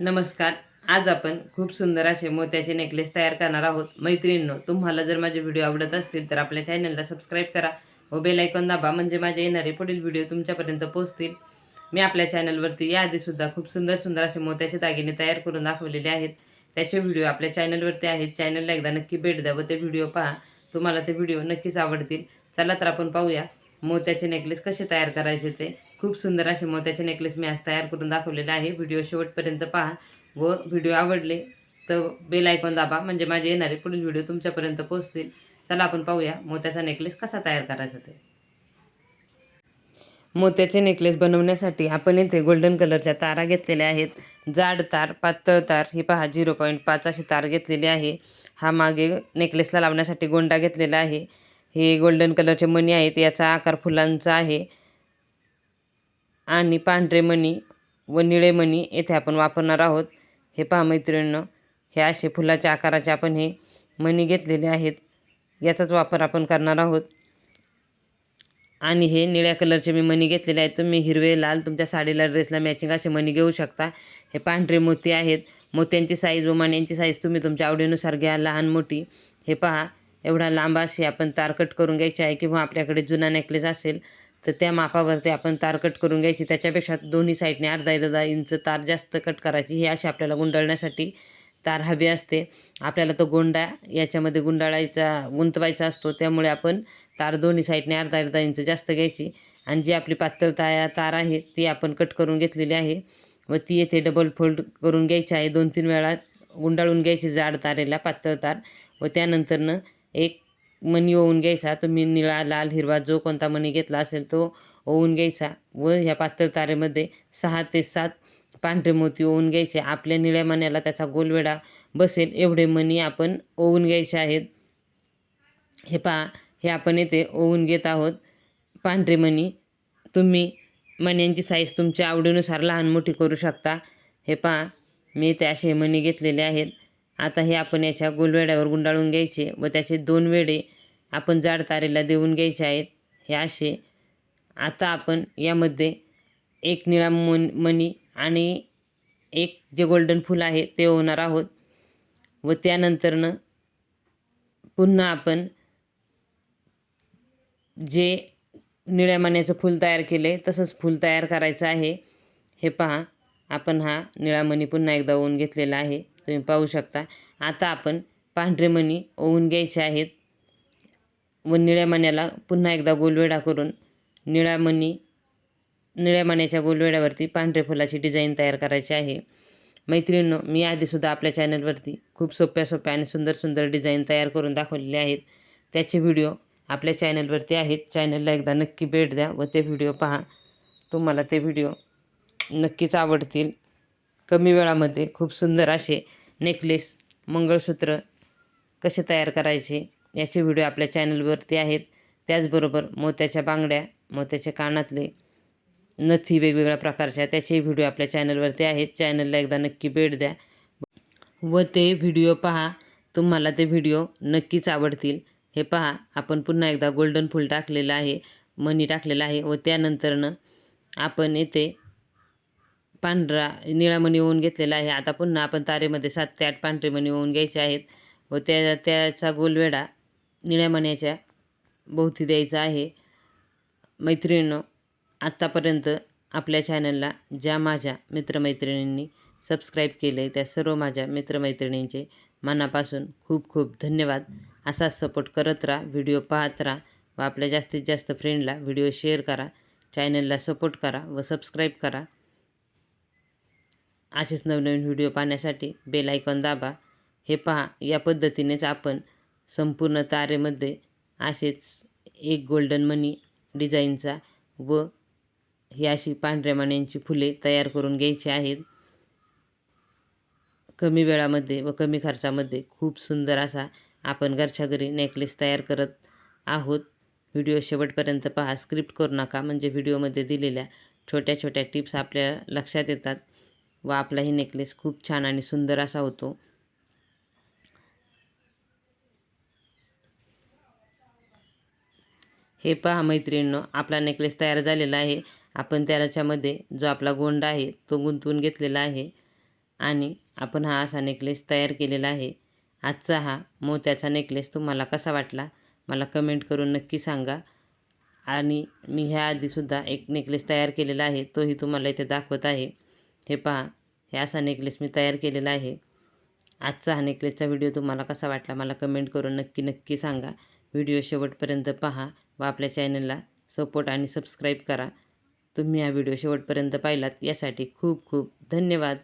नमस्कार. आज आपण खूप सुंदर असे मोत्याचे नेकलेस तयार करणार आहोत. मैत्रिणींनो तुम्हाला जर माझे व्हिडिओ आवडत असतील तर आपल्या चॅनलला सबस्क्राईब करा व बेल आयकॉन दाबा म्हणजे माझे येणारे पुढील व्हिडिओ तुमच्यापर्यंत पोहोचतील. मी आपल्या चॅनलवरती याआधीसुद्धा खूप सुंदर सुंदर असे मोत्याचे दागिने तयार करून दाखवलेले आहेत. त्याचे व्हिडिओ आपल्या चॅनलवरती आहेत. चॅनलला एकदा नक्की भेट द्या व ते व्हिडिओ पहा. तुम्हाला ते व्हिडिओ नक्कीच आवडतील. चला तर आपण पाहूया मोत्याचे नेकलेस कसे तयार करायचे ते. खूप सुंदर असे मोत्याचे नेकलेस मी आज तयार करून दाखवलेले आहे. व्हिडिओ शेवटपर्यंत पहा व व्हिडिओ आवडले तर बेल आयकॉन दाबा. म्हणजे माझे येणारे पुढील व्हिडिओ तुमच्यापर्यंत पोहोचतील. चला आपण पाहूया मोत्याचा नेकलेस कसा तयार करायचा ते. मोत्याचे नेकलेस बनवण्यासाठी आपण इथे गोल्डन कलरच्या तारा घेतलेल्या आहेत. जाड तार पातळ तार ही पहा झिरो पॉईंट पाच अशी तार घेतलेली आहे. हा मागे नेकलेसला लावण्यासाठी गोंडा घेतलेला आहे. हे गोल्डन कलरचे मणी आहेत याचा आकार फुलांचा आहे. आणि पांढरे मणी व निळे मणी येथे आपण वापरणार आहोत. हे पहा मैत्रिणीनं हे असे फुलाच्या आकाराचे आपण हे मणी घेतलेले आहेत. याचाच वापर आपण करणार आहोत. आणि हे निळ्या कलरचे मी मणी घेतलेले आहेत. तुम्ही हिरवे लाल तुमच्या साडीला ड्रेसला मॅचिंग असे मणी घेऊ शकता. हे पांढरे मोती आहेत. मोत्यांची साईज व मण्यांची साईज तुम्ही तुमच्या आवडीनुसार घ्या. लहान मोठी. हे पहा एवढा लांब अशी आपण तारकट करून घ्यायची आहे किंवा आपल्याकडे जुना नेकलेस असेल तर त्या मापावरती आपण तार कट करून घ्यायची. त्याच्यापेक्षा दोन्ही साईडने अर्धा अर्धा इंच तार जास्त कट करायची. ही अशी आपल्याला गुंडाळण्यासाठी तार हवी असते. आपल्याला तो गोंडा याच्यामध्ये गुंडाळायचा गुंतवायचा असतो. त्यामुळे आपण तार दोन्ही साईडने अर्धा अर्धा इंच जास्त घ्यायची. आणि जी आपली पातळ ताया तार आहे ती आपण कट करून घेतलेली आहे. व ती येथे डबल फोल्ड करून घ्यायची आहे. दोन तीन वेळा गुंडाळून घ्यायची जाड तारेला पातळ तार. व त्यानंतरनं एक मणी ओवून घ्यायचा. तुम्ही निळा लाल हिरवा जो कोणता मणी घेतला असेल तो ओवून घ्यायचा व ह्या पातळ तारेमध्ये सहा ते सात पांढरे मोती ओवून घ्यायचे. आपल्या निळ्या मण्याला त्याचा गोलवेडा बसेल. एवढे मणी आपण ओवून घ्यायचे आहेत. हे पहा हे आपण येथे ओवून घेत आहोत. पांढरे मणी. तुम्ही मण्यांची साईज तुमच्या आवडीनुसार लहान मोठी करू शकता. हे पहा मी ते असे मणी घेतलेले आहेत. आता हे आपण याच्या गोलवेड्यावर गुंडाळून घ्यायचे व त्याचे दोन वेडे आपण जाड तारेला देऊन घ्यायचे आहेत हे असे. आता आपण यामध्ये एक निळा मन मणी आणि एक जे गोल्डन फूल आहे ते होणार आहोत. व त्यानंतरनं पुन्हा आपण जे निळ्या मण्याचं फूल तयार केले तसंच फूल तयार करायचं आहे. हे पहा आपण हा निळा मणी पुन्हा एकदा ओवून घेतलेला आहे. तुम्ही पाहू शकता. आता आपण पांढरे मणी ओवून घ्यायचे आहेत. व निळ्या मण्याला पुन्हा एकदा गोलवेडा करून निळ्या मणी निळ्या मण्याच्या गोलवेड्यावरती पांढरे फुलाची डिझाईन तयार करायची आहे. मैत्रिणींनो मी आधीसुद्धा आपल्या चॅनलवरती खूप सोप्या सोप्या आणि सुंदर सुंदर डिझाईन तयार करून दाखवलेले आहेत. त्याचे व्हिडिओ आपल्या चॅनलवरती आहेत. चॅनलला एकदा नक्की भेट द्या व ते व्हिडिओ पहा. तुम्हाला ते व्हिडिओ नक्कीच आवडतील. कमी वेळामध्ये खूप सुंदर असे नेकलेस मंगळसूत्र कसे तयार करायचे याचे व्हिडिओ आपल्या चॅनलवरती आहेत. त्याचबरोबर मोत्याच्या बांगड्या मोत्याच्या कानातले नथी वेगवेगळ्या प्रकारच्या त्याचे व्हिडिओ आपल्या चॅनलवरती आहेत. चॅनलला एकदा नक्की भेट द्या व ते व्हिडिओ पहा. तुम्हाला ते व्हिडिओ नक्कीच आवडतील. हे पहा आपण पुन्हा एकदा गोल्डन फूल टाकलेलं आहे मनी टाकलेला आहे व त्यानंतरनं आपण येथे पांढरा निळा मणी ओवून घेतलेला आहे. आता पुन्हा आपण तारेमध्ये सात ते आठ पांढरे मणी ओवून घ्यायचे आहेत व त्या त्याचा गोलवेडा निळ्या मण्याच्या भोवती द्यायचा आहे. मैत्रिणींनो आत्तापर्यंत आपल्या चॅनलला ज्या माझ्या मित्रमैत्रिणींनी सबस्क्राईब केले त्या सर्व माझ्या मित्रमैत्रिणींचे मनापासून खूप खूप धन्यवाद. असाच सपोर्ट करत राहा व्हिडिओ पाहत राहा व आपल्या जास्तीत जास्त फ्रेंडला व्हिडिओ शेअर करा चॅनलला सपोर्ट करा व सबस्क्राईब करा. असेच नवनवीन व्हिडिओ पाहण्यासाठी बेल आयकॉन दाबा. हे पहा या पद्धतीनेच आपण संपूर्ण तारेमध्ये असेच एक गोल्डन मनी डिझाईनचा व ही अशी पांढऱ्या मण्यांची फुले तयार करून घ्यायची आहेत. कमी वेळामध्ये व कमी खर्चामध्ये खूप सुंदर असा आपण घरच्या घरी नेकलेस तयार करत आहोत. व्हिडिओ शेवटपर्यंत पहा. स्क्रिप्ट करू नका. म्हणजे व्हिडिओमध्ये दिलेल्या छोट्या छोट्या टिप्स आपल्या लक्षात येतात. व आपलाही नेकलेस खूप छान आणि सुंदर असा होतो. हे पहा मैत्रिणींनो आपला नेकलेस तयार झालेला आहे. आपण त्याच्यामध्ये जो आपला गोंडा आहे तो गुंतवून घेतलेला आहे. आणि आपण हा असा नेकलेस तयार केलेला आहे. आजचा हा मोत्याचा नेकलेस तुम्हाला कसा वाटला मला कमेंट करून नक्की सांगा. आणि मी ह्या आधीसुद्धा एक नेकलेस तयार केलेला आहे तोही तुम्हाला इथे दाखवत आहे. हे पहा हे असा नेकलेस मी तयार केलेला आहे. आजचा हा नेकलेसचा व्हिडिओ तुम्हाला कसा वाटला मला कमेंट करून नक्की नक्की सांगा. व्हिडिओ शेवटपर्यंत पहा व आपल्या चॅनलला सपोर्ट आणि सबस्क्राईब करा. तुम्ही हा व्हिडिओ शेवटपर्यंत पाहिलात यासाठी खूप खूप धन्यवाद.